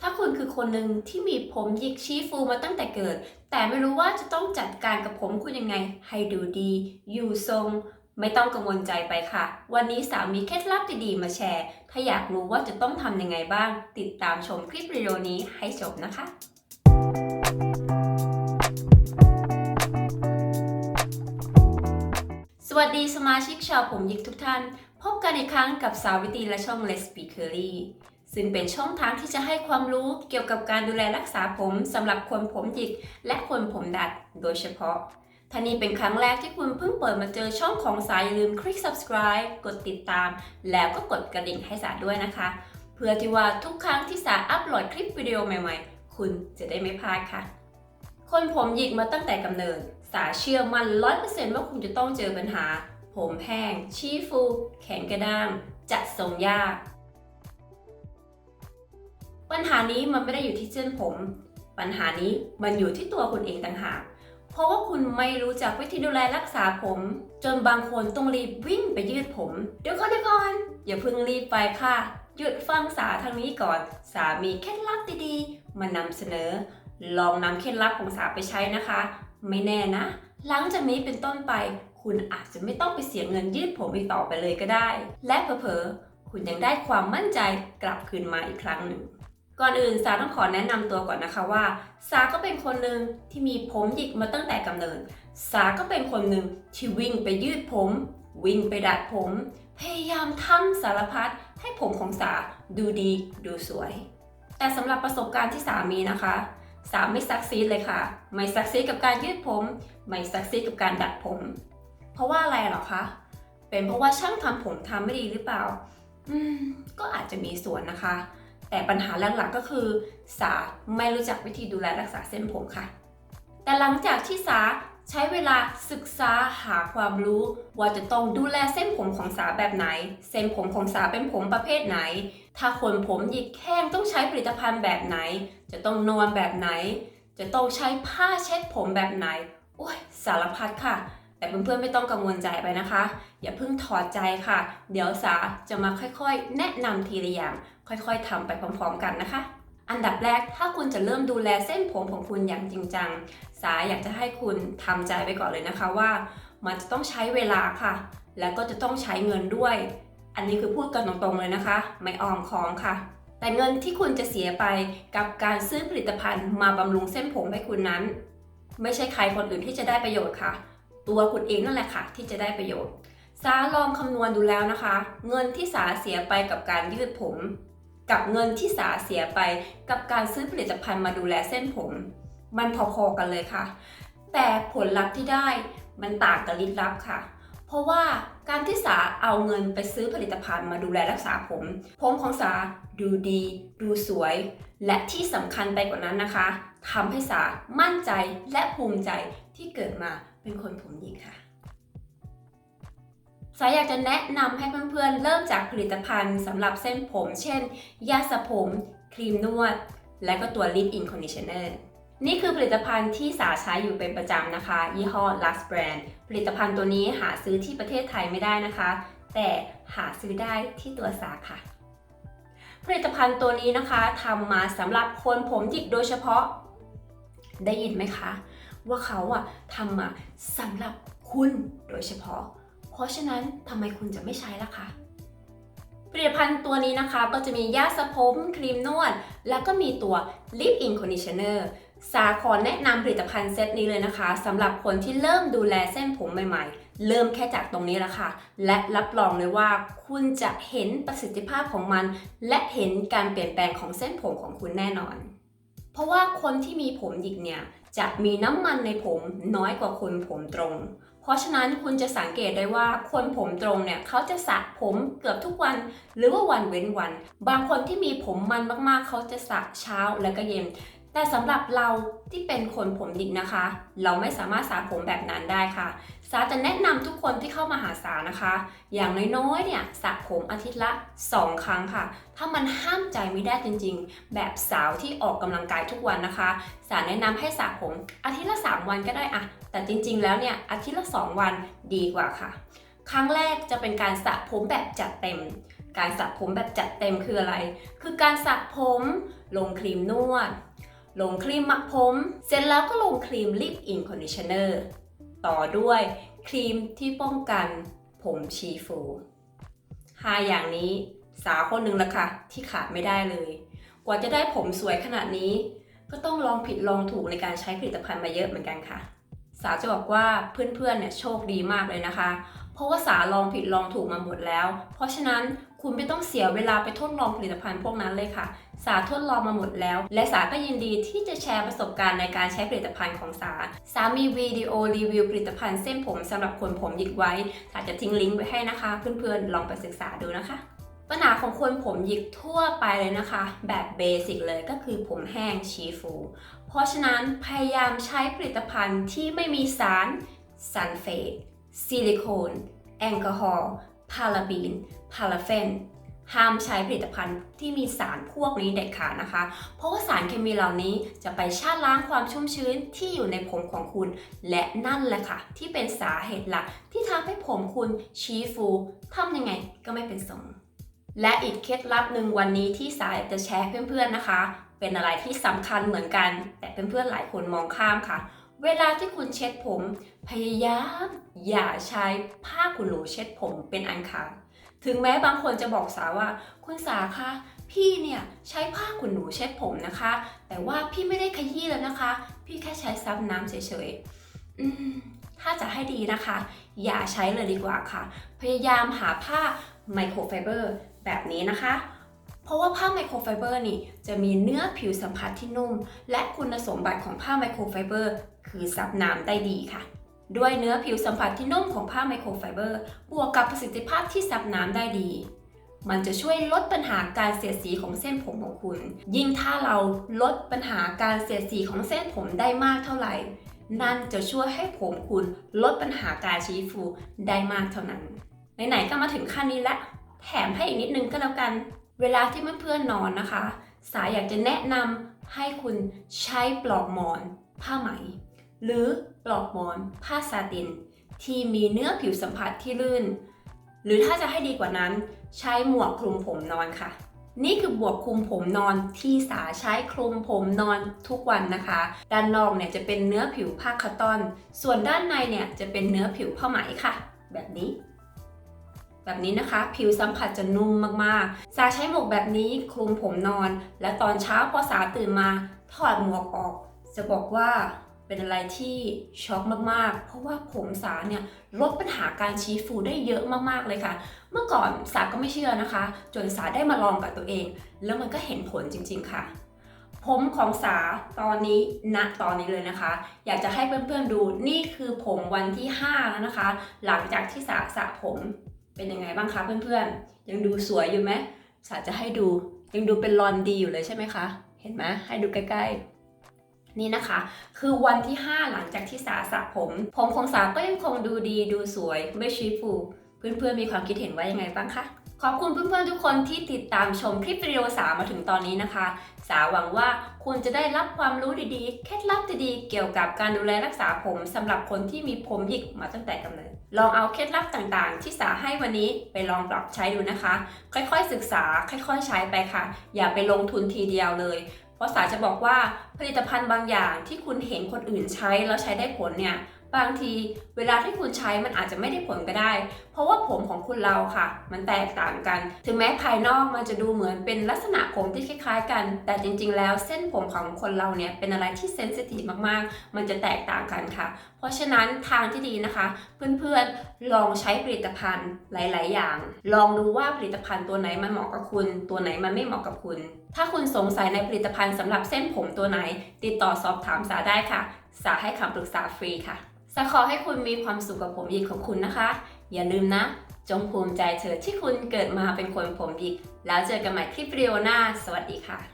ถ้าคุณคือคนหนึ่งที่มีผมหยิกชี้ฟูมาตั้งแต่เกิด แต่ไม่รู้ว่าจะต้องจัดการกับผมคุณยังไง ให้ดูดี อยู่ทรง ไม่ต้องกังวลใจไปค่ะ วันนี้สาวมีเคล็ดลับดีๆมาแชร์ ถ้าอยากรู้ว่าจะต้องทำยังไงบ้าง ติดตามชมคลิปวิดีโอนี้ให้จบนะคะสวัสดีสมาชิกชาวผมหยิกทุกท่าน พบกันอีกครั้งกับสาววิตีและช่อง Let's Be Curly ซึ่งเป็นช่องทางที่จะให้ความรู้เกี่ยวกับการดูแลรักษาผมสำหรับคนผมหยิกและคนผมดัดโดยเฉพาะถ้านี่เป็นครั้งแรกที่คุณเพิ่งเปิดมาเจอช่องของสายอย่าลืมคลิก subscribe กดติดตาม แล้วก็กดกระดิ่งให้สาด้วยนะคะ เพื่อที่ว่าทุกครั้งที่สาอัปโหลดคลิปวิดีโอใหม่ๆ คุณจะได้ไม่พลาดค่ะ คนผมหยิกมาตั้งแต่กำเนิด สาเชื่อมันร้อยเปอร์เซ็นต์ว่าคุณจะต้องเจอปัญหา ผมแห้ง ชี้ฟู แข็งกระด้างจัดทรงยาก ปัญหานี้มันไม่ได้อยู่ที่เส้นผม ปัญหานี้มันอยู่ที่ตัวคุณเองต่างหาก เพราะว่าคุณไม่รู้จักวิธีดูแลรักษาผม จนบางคนต้องรีบวิ่งไปยืดผม เดี๋ยวก่อนเดี๋ยวก่อนอย่าเพิ่งรีบไปค่ะ หยุดฟังสาทางนี้ก่อน สามีเคล็ดลับดีๆมานำเสนอ ลองนำเคล็ดลับของสาไปใช้นะคะ ไม่แน่นะ หลังจากนี้เป็นต้นไป คุณอาจจะไม่ต้องไปเสียเงินยืดผมอีกต่อไปเลยก็ได้ และเผลอๆคุณยังได้ความมั่นใจกลับคืนมาอีกครั้งหนึ่ง ก่อนอื่นสาต้องขอแนะนำตัวก่อนนะคะว่าสาก็เป็นคนหนึ่งที่มีผมหยิกมาตั้งแต่กำเนิดสาก็เป็นคนหนึ่งที่วิ่งไปยืดผม วิ่งไปดัดผม พยายามทำสารพัดให้ผมของสาดูดีดูสวย แต่สำหรับประสบการณ์ที่สามีนะคะสาไม่ซักซีดเลยค่ะ ไม่ซักซีดกับการยืดผม ไม่ซักซีดกับการดัดผม เพราะว่าอะไรหรอคะ เป็นเพราะว่าช่างทำผมทำไม่ดีหรือเปล่า อืม ก็อาจจะมีส่วนนะคะ แต่ปัญหาหลักๆก็คือสาไม่รู้จักวิธีดูแลรักษาเส้นผมค่ะ แต่หลังจากที่สาใช้เวลาศึกษาหาความรู้ ว่าจะต้องดูแลเส้นผมของสาแบบไหน เส้นผมของสาเป็นผมประเภทไหน ถ้าคนผมหยิกแห้งต้องใช้ผลิตภัณฑ์แบบไหน จะต้องนวมแบบไหน จะต้องใช้ผ้าเช็ดผมแบบไหนโอ้ยสารพัดค่ะ แต่เพื่อนๆไม่ต้องกังวลใจไปนะคะ อย่าเพิ่งถอดใจค่ะ เดี๋ยวสาจะมาค่อยๆ แนะนำทีละอย่าง ค่อยๆทำไปพร้อม ๆ กันนะคะ อันดับแรกถ้าคุณจะเริ่มดูแลเส้นผมของคุณอย่างจริงจังสาอยากจะให้คุณทำใจไปก่อนเลยนะคะว่า มันจะต้องใช้เวลาค่ะ แล้วก็จะต้องใช้เงินด้วย อันนี้คือพูดกันตรงๆเลยนะคะ ไม่ออมคอมค่ะแต่เงินที่คุณจะเสียไปกับการซื้อผลิตภัณฑ์มาบำรุงเส้นผมให้คุณนั้น ไม่ใช่ใครคนอื่นที่จะได้ประโยชน์ค่ะ ตัวคุณเองนั่นแหละค่ะ ที่จะได้ประโยชน์ สาลองคำนวณดูแล้วนะคะ เงินที่สาเสียไปกับการยืดผม กับเงินที่สาเสียไปกับการซื้อผลิตภัณฑ์มาดูแลเส้นผม มันพอๆกันเลยค่ะ แต่ผลลัพธ์ที่ได้มันต่างกันลิบลับค่ะ เพราะว่าการที่สาเอาเงินไปซื้อผลิตภัณฑ์มาดูแลรักษาผม ผมของสาดูดี ดูสวย และที่สำคัญไปกว่านั้นนะคะทำให้สามั่นใจและภูมิใจที่เกิดมาเป็นคนผมหยิกค่ะสายอยากจะแนะนำให้เพื่อนๆ เริ่มจากผลิตภัณฑ์สำหรับเส้นผม เช่น ยาสระผม ครีมนวด และก็ตัว Leave In Conditioner นี่คือผลิตภัณฑ์ที่สาใช้อยู่เป็นประจำนะคะ ยี่ห้อ Last Brand ผลิตภัณฑ์ตัวนี้หาซื้อที่ประเทศไทยไม่ได้นะคะ แต่หาซื้อได้ที่ตัวสาค่ะ ผลิตภัณฑ์ตัวนี้นะคะทำมาสำหรับคนผมหยิกโดยเฉพาะได้ยินไหมคะ ว่าเขาอะทำมาสำหรับคุณโดยเฉพาะ เพราะฉะนั้นทำไมคุณจะไม่ใช้ล่ะคะผลิตภัณฑ์ตัวนี้นะคะก็จะมียาสระผม ครีมนวด แล้วก็มีตัว Leave In Conditioner สาขอแนะนำผลิตภัณฑ์เซตนี้เลยนะคะสำหรับคนที่เริ่มดูแลเส้นผมใหม่ๆ เริ่มแค่จากตรงนี้ละค่ะ และรับรองเลยว่าคุณจะเห็นประสิทธิภาพของมัน และเห็นการเปลี่ยนแปลงของเส้นผมของคุณแน่นอน เพราะว่าคนที่มีผมหยิกเนี่ยจะมีน้ำมันในผมน้อยกว่าคนผมตรง เพราะฉะนั้นคุณจะสังเกตได้ว่าคนผมตรงเนี่ยเขาจะสระผมเกือบทุกวัน หรือว่าวันเว้นวัน บางคนที่มีผมมันมากๆ เขาจะสระเช้าแล้วก็เย็น แต่สำหรับเราที่เป็นคนผมหยิกนะคะ เราไม่สามารถสระผมแบบนั้นได้ค่ะสาจะแนะนำทุกคนที่เข้ามาหาสานะคะ อย่างน้อยๆเนี่ยสระผมอาทิตย์ละ 2 ครั้งค่ะ ถ้ามันห้ามใจไม่ได้จริงๆ แบบสาวที่ออกกำลังกายทุกวันนะคะสาแนะนำให้สระผมอาทิตย์ละ 3 วันก็ได้อะแต่จริงๆ แล้วเนี่ยอาทิตย์ละ 2 วันดีกว่าค่ะ ครั้งแรกจะเป็นการสระผมแบบจัดเต็มการสระผมแบบจัดเต็มคืออะไร คือการสระผม ลงครีมนวด ลงครีมหมักผม เสร็จแล้วก็ลงครีมลิปอินคอนดิชเนอร์ต่อด้วยครีมที่ป้องกันผมชีฟูห้าอย่างนี้สาวคนหนึ่งละค่ะ ที่ขาดไม่ได้เลย กว่าจะได้ผมสวยขนาดนี้ ก็ต้องลองผิดลองถูกในการใช้ผลิตภัณฑ์มาเยอะเหมือนกันค่ะ สาวจะบอกว่าเพื่อนๆเนี่ยโชคดีมากเลยนะคะ เพราะว่าสาลองผิดลองถูกมาหมดแล้ว เพราะฉะนั้นคุณไม่ต้องเสียเวลาไปทดลองผลิตภัณฑ์พวกนั้นเลยค่ะ สาทดลองมาหมดแล้ว และสาก็ยินดีที่จะแชร์ประสบการณ์ในการใช้ผลิตภัณฑ์ของสา สามีวิดีโอรีวิวผลิตภัณฑ์เส้นผมสำหรับคนผมหยิกไว้ สาจะทิ้งลิงก์ไว้ให้นะคะ เพื่อนๆลองไปศึกษาดูนะคะปัญหาของคนผมหยิกทั่วไปเลยนะคะ แบบเบสิกเลยก็คือผมแห้งชีฟู เพราะฉะนั้นพยายามใช้ผลิตภัณฑ์ที่ไม่มีสารซัลเฟต ซิลิโคน แอลกอฮอล์พาราบีน พาราเฟน ห้ามใช้ผลิตภัณฑ์ที่มีสารพวกนี้เด็ดขาดนะคะ เพราะว่าสารเคมีเหล่านี้จะไปชาล้างความชุ่มชื้นที่อยู่ในผมของคุณ และนั่นแหละค่ะ ที่เป็นสาเหตุหลักที่ทำให้ผมคุณชี้ฟูทำยังไงก็ไม่เป็นทรงและอีกเคล็ดลับหนึ่งวันนี้ที่สายจะแชร์เพื่อนๆนะคะ เป็นอะไรที่สำคัญเหมือนกัน แต่เพื่อนๆหลายคนมองข้ามค่ะ เวลาที่คุณเช็ดผม พยายามอย่าใช้ผ้าขนหนูเช็ดผมเป็นอันขาดถึงแม้บางคนจะบอกสาว่า คุณสาคะพี่เนี่ยใช้ผ้าขนหนูเช็ดผมนะคะ แต่ว่าพี่ไม่ได้ขยี้แล้วนะคะ พี่แค่ใช้ซับน้ำเฉยๆอืมถ้าจะให้ดีนะคะ อย่าใช้เลยดีกว่าค่ะ พยายามหาผ้าไมโครไฟเบอร์แบบนี้นะคะ เพราะว่าผ้าไมโครไฟเบอร์นี่จะมีเนื้อผิวสัมผัสที่นุ่ม และคุณสมบัติของผ้าไมโครไฟเบอร์ คือซับน้ำได้ดีค่ะ ด้วยเนื้อผิวสัมผัสที่นุ่มของผ้าไมโครไฟเบอร์บวกกับประสิทธิภาพที่ซับน้ำได้ดี มันจะช่วยลดปัญหาการเสียดสีของเส้นผมของคุณ ยิ่งถ้าเราลดปัญหาการเสียดสีของเส้นผมได้มากเท่าไหร่ นั่นจะช่วยให้ผมคุณลดปัญหาการชี้ฟูได้มากเท่านั้นไหนๆก็มาถึงขั้นนี้แล้วแถมให้อีกนิดนึงก็แล้วกัน เวลาที่เพื่อนๆนอนนะคะ สายอยากจะแนะนำให้คุณใช้ปลอกหมอน ผ้าไหม หรือปลอกหมอนผ้าซาติน ที่มีเนื้อผิวสัมผัสที่ลื่น หรือถ้าจะให้ดีกว่านั้น ใช้หมวกคลุมผมนอนค่ะ นี่คือหมวกคลุมผมนอนที่สาใช้คลุมผมนอนทุกวันนะคะ ด้านนอกเนี่ยจะเป็นเนื้อผิวผ้าคาตอน ส่วนด้านในเนี่ยจะเป็นเนื้อผิวผ้าไหมค่ะ แบบนี้แบบนี้นะคะ ผิวสัมผัสจะนุ่มมากๆ สาใช้หมวกแบบนี้คลุมผมนอน และตอนเช้าพอสาตื่นมาถอดหมวกออก จะบอกว่า เป็นอะไรที่ช็อกมากๆ เพราะว่าผมสาเนี่ยลดปัญหาการชี้ฟูได้เยอะมากๆเลยค่ะ เมื่อก่อนสาก็ไม่เชื่อนะคะ จนสาได้มาลองกับตัวเอง แล้วมันก็เห็นผลจริง ๆ ค่ะ ผมของสาตอนนี้ณตอนนี้เลยนะคะ อยากจะให้เพื่อนๆดูนี่คือผมวันที่ 5 แล้วนะคะ หลังจากที่สาสระผมเป็นยังไงบ้างคะเพื่อนๆ ยังดูสวยอยู่ไหมสาจะให้ดูยังดูเป็นรอนดีอยู่เลยใช่ไหมคะ เห็นไหมให้ดูใกล้ๆ นี่นะคะ คือวันที่ 5 หลังจากที่สาสระผม ผมของสาก็ยังคงดูดีดูสวยไม่ชี้ฟูเพื่อนๆมีความคิดเห็นว่ายังไงบ้างคะขอบคุณเพื่อนๆทุกคนที่ติดตามชมคลิปวิดีโอสามาถึงตอนนี้นะคะ สาหวังว่าคุณจะได้รับความรู้ดีๆ เคล็ดลับดีๆ เกี่ยวกับการดูแลรักษาผมสำหรับคนที่มีผมหยิกมาตั้งแต่กำเนิด ลองเอาเคล็ดลับต่างๆ ที่สาให้วันนี้ไปลองปรับใช้ดูนะคะ ค่อยๆศึกษา ค่อยๆ ใช้ไปค่ะ อย่าไปลงทุนทีเดียวเลย เพราะสาจะบอกว่าผลิตภัณฑ์บางอย่างที่คุณเห็นคนอื่นใช้แล้วใช้ได้ผลเนี่ย บางทีเวลาที่คุณใช้มันอาจจะไม่ได้ผลก็ได้ เพราะว่าผมของคุณเราค่ะ มันแตกต่างกัน ถึงแม้ภายนอกมันจะดูเหมือนเป็นลักษณะผมที่คล้ายๆ กัน แต่จริงๆ แล้วเส้นผมของคนเราเนี่ยเป็นอะไรที่เซนซิทีฟมากๆ มันจะแตกต่างกันค่ะ เพราะฉะนั้นทางที่ดีนะคะ เพื่อนๆลองใช้ผลิตภัณฑ์หลาย ๆ อย่าง ลองดูว่าผลิตภัณฑ์ตัวไหนมันเหมาะกับคุณ ตัวไหนมันไม่เหมาะกับคุณ ถ้าคุณสงสัยในผลิตภัณฑ์สำหรับเส้นผมตัวไหน ติดต่อสอบถามสาได้ค่ะ สาให้คำปรึกษาฟรีค่ะ สขอให้คุณมีความสุขกับผมหยิกของคุณนะคะ อย่าลืมนะ จงภูมิใจเถิดที่คุณเกิดมาเป็นคนผมหยิก แล้วเจอกันใหม่คลิปวิดีโอหน้า สวัสดีค่ะ